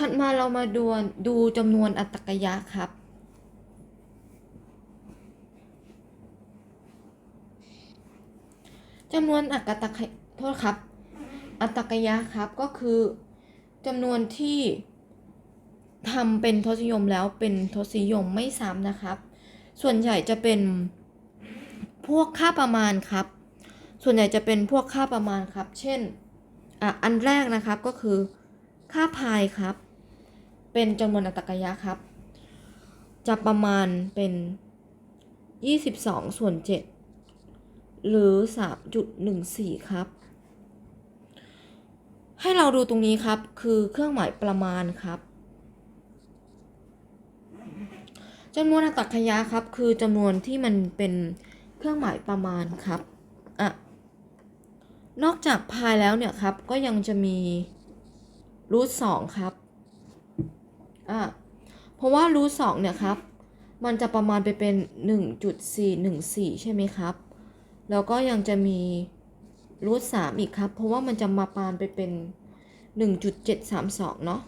ถัดมาเรามาดูดูจำนวนอัตกยะครับ จำนวนอัตตกยโทษครับ อัตตกยะครับก็คือจำนวนที่ทำเป็นทศนิยมแล้วเป็นทศนิยมไม่ซ้ำนะครับ ส่วนใหญ่จะเป็นพวกค่าประมาณครับ ส่วนใหญ่จะเป็นพวกค่าประมาณครับ เช่นอะอันแรกนะครับก็คือค่าพายครับ เป็นจำนวนอัตตกยะครับ จะประมาณเป็น 22 ส่วน 7 หรือ 3.14 ครับ ให้เราดูตรงนี้ครับ คือเครื่องหมายประมาณครับจำนวนอัตตกยะครับ คือจำนวนที่มันเป็นเครื่องหมายประมาณครับอะนอกจากพายแล้วเนี่ยครับ ก็ยังจะมีรูทสองครับ อะเพราะว่ารูทสองเนี่ยครับ มันจะประมาณไปเป็น 1.414 ใช่ไหมครับ แล้วก็ยังจะมีรูทสามอีกครับ เพราะว่ามันจะมาปานไปเป็น 1.732 เนาะ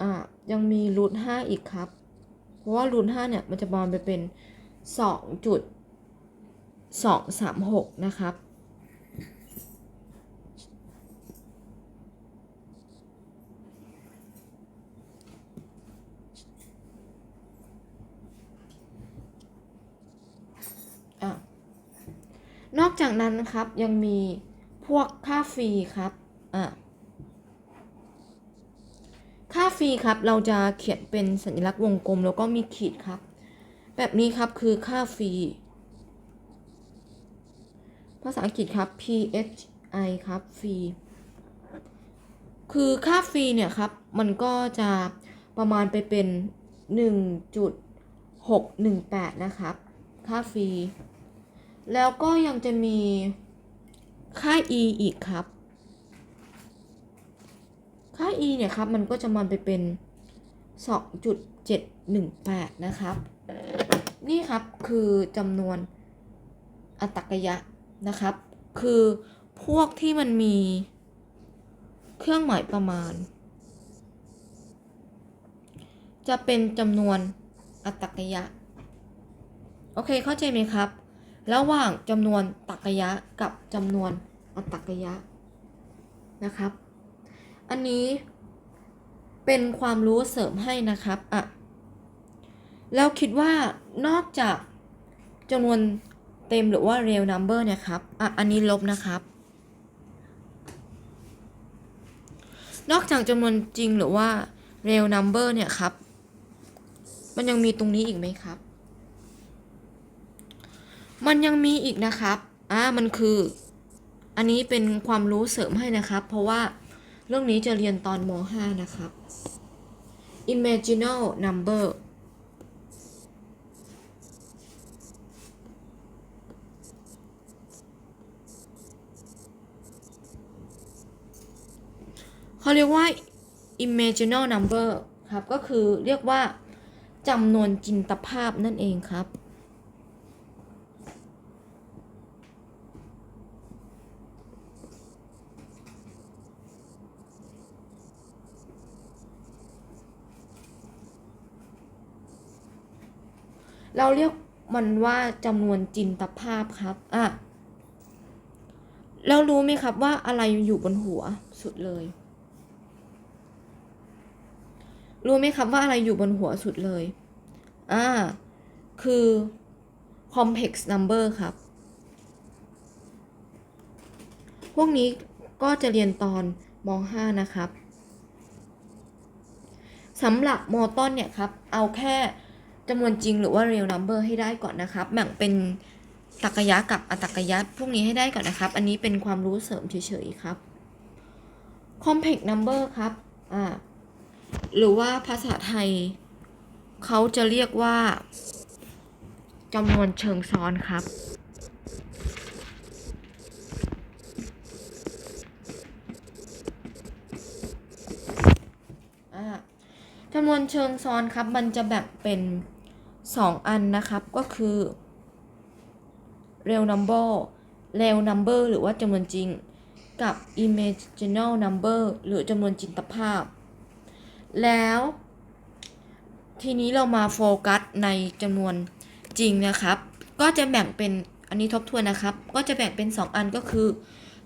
อะยังมีรูทห้าอีกครับ เพราะว่ารูทห้าเนี่ยมันจะปาณไปเป็น 2.236 นะครับ อะ นอกจากนั้นครับยังมีพวกค่าฟรีครับอะค่าฟรีครับเราจะเขียนเป็นสัญลักษณ์วงกลมแล้วก็มีขีดครับ แบบนี้ครับคือค่าฟรีภาษาอังกฤษครับ P H I ครับฟรีคือค่าฟรีเนี่ยครับมันก็จะประมาณไปเป็น 1.618 นะครับ ค่าฟรี แล้วก็ยังจะมีค่า e อีกครับ ค่า e เนี่ยครับ มันก็จะมันไปเป็น 2.718 นะครับ นี่ครับคือจำนวนอัตกยะนะครับ คือพวกที่มันมีเครื่องหมายประมาณ จะเป็นจำนวนอัตกยะ โอเคเข้าใจไหมครับ ระหว่างจำนวนตักยะกับจำนวนอัตตกยะนะครับ อันนี้เป็นความรู้เสริมให้นะครับอะแล้วคิดว่านอกจากจำนวนเต็มหรือว่า real number เนี่ยครับอะอันนี้ลบนะครับ นอกจากจำนวนจริงหรือว่า real number เนี่ยครับ มันยังมีตรงนี้อีกไหมครับ มันยังมีอีกนะครับ อ่า มันคือ อันนี้เป็นความรู้เสริมให้นะครับ เพราะว่าเรื่องนี้จะเรียนตอนม .5 นะครับ imaginal number เขาเรียกว่า imaginal number ครับ ก็คือเรียกว่าจำนวนจินตภาพนั่นเองครับ เราเรียกมันว่าจำนวนจินตภาพครับอะแล้วรู้ไหมครับว่าอะไรอยู่บนหัวสุดเลย รู้ไหมครับว่าอะไรอยู่บนหัวสุดเลย อ่า คือ complex number ครับ พวกนี้ก็จะเรียนตอนม .5 นะครับสำหรับมต้นเนี่ยครับ เอาแค่ จำนวนจริงหรือว่า real number ให้ได้ก่อนนะครับ แบ่งเป็นตรรกยะกับอตรรกยะพวกนี้ให้ได้ก่อนนะครับ อันนี้เป็นความรู้เสริมเฉยๆครับ complex number ครับอ่าหรือว่าภาษาไทย เขาจะเรียกว่าจำนวนเชิงซ้อนครับ อ่าจำนวนเชิงซ้อนครับ มันจะแบ่งเป็น 2 อันนะครับ ก็คือ real number real number หรือว่าจำนวนจริง กับ imaginal number หรือจำนวนจินตภาพ แล้ว ทีนี้เรามาโฟกัสในจำนวนจริงนะครับ ก็จะแบ่งเป็นอันนี้ทบทวนนะครับ ก็จะแบ่งเป็น 2 อันก็คือ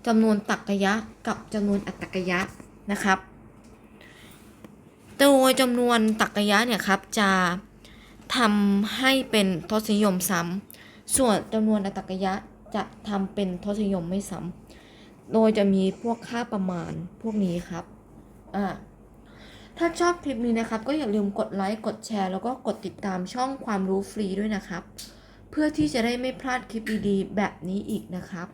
จำนวนตรรกะกับจำนวนอัตตรกะนะครับ โดยจำนวนตรรกะเนี่ยครับจะทำให้เป็นทศนิยมซ้ำ ส่วนจำนวนอัตตรกะจะทำเป็นทศนิยมไม่ซ้ำ โดยจะมีพวกค่าประมาณพวกนี้ครับ อ่า ถ้าชอบคลิปนี้นะครับ ก็อย่าลืมกดไลค์ กดแชร์ แล้วก็กดติดตามช่องความรู้ฟรีด้วยนะครับ เพื่อที่จะได้ไม่พลาดคลิปดีๆ แบบนี้อีกนะครับ